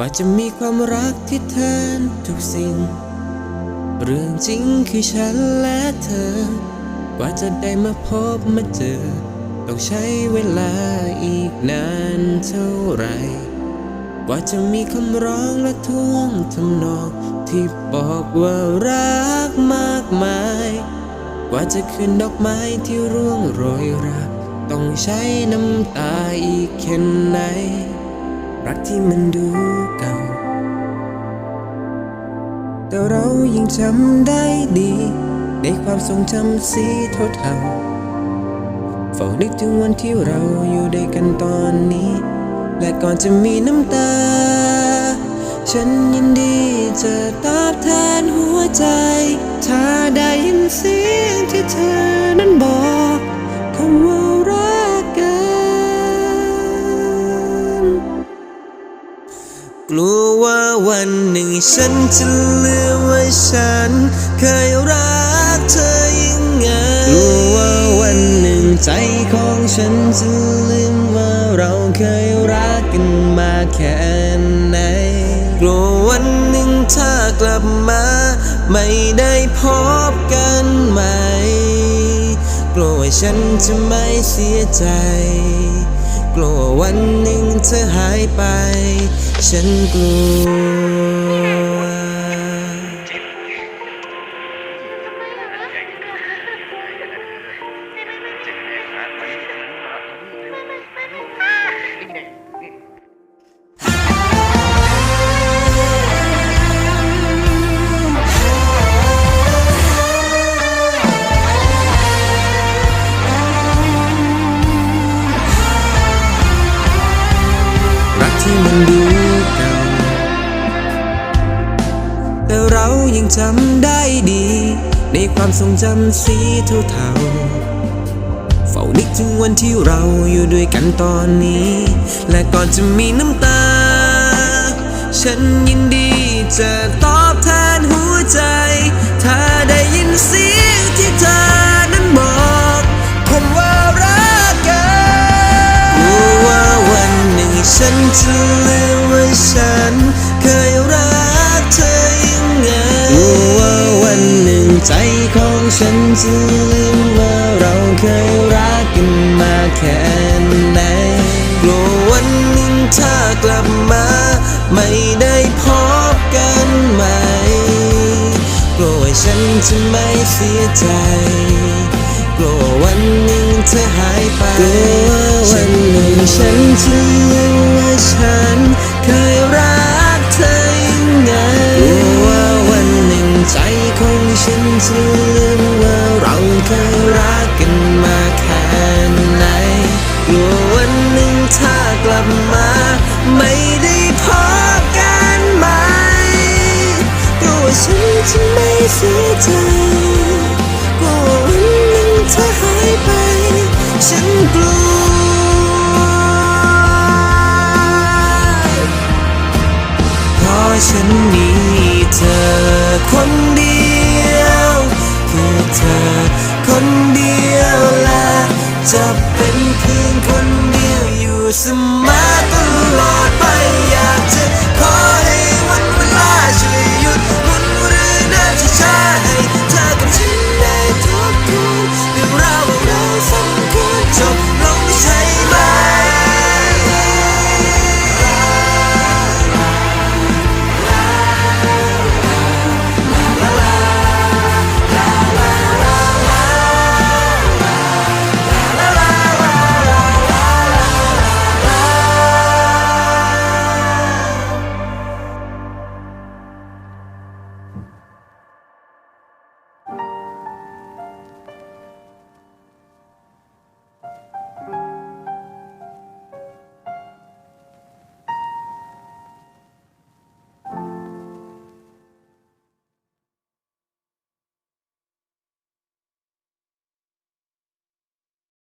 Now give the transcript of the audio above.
กว่าจะมีความรักที่แทนทุกสิ่ง เรื่องจริงคือฉันและเธอกว่าจะได้มาพบมาเจอ ต้องใช้เวลาอีกนานเท่าไหรกว่าจะมีคำร้องและท่วงทำนองที่บอกว่ารักมากมายกว่าจะขึ้นดอกไม้ที่ร่วงโรยราต้องใช้น้ำตาอีกแค่ไหน รักที่มันดูเก่า แต่เรายังจำได้ดี ในความทรงจำสีเทาๆเฝ้านึกถึงวันที่เราอยู่ด้วยกันตอนนี้ และก่อนจะมีน้ำตา ฉันยินดีจะตอบแทนหัวใจ ถ้าได้ยินเสียงที่เธอนั้นบอก กลัวว่าวันหนึ่งฉันจะลืมว่าฉัน เคยรักเธอยังไง กลัวว่าวันหนึ่งใจของฉันจะลืมว่าเราเคยรักกันมาแค่ไหน กลัววันหนึ่งถ้ากลับมา ไม่ได้พบกันใหม่ กลัวว่าฉันจะไม่เสียใจ กลัววันหนึ่งเธอหายไป ฉันกลัว จำได้ดี ในความทรงจำสีเทาๆเฝ้านึกถึงวันที่เราอยู่ด้วยกันตอนนี้ และก่อนจะมีน้ำตา ฉันยินดีจะตอบแทนหัวใจ ถ้าได้ยินเสียงที่เธอนั้นบอกคำว่ารักกันกลัวว่าวันหนึ่งฉันจะลืมว่าฉัน ใจของฉันจะลืมว่าเราเคยรักกันมาแค่ไหนกลัววันหนึ่งถ้ากลับมา ไม่ได้พบกันใหม่กลัวว่าฉันจะไม่เสียใจกลัววันหนึ่งเธอหายไปกลัววันหนึ่งฉันจะลืมว่าฉันเคยรัก ฉันลืมว่าเราเคยรักกันมาแค่ไหนกลัววันหนึ่งถ้ากลับมา ไม่ได้พบกันใหม่กลัวฉันจะไม่เสียใจกลัววันหนึ่งเธอหายไป ฉันกลัวเพราะฉันมีเธอคน คนเดียวและจะเป็นเพียงคนเดียวอยู่เสมอตลอดไป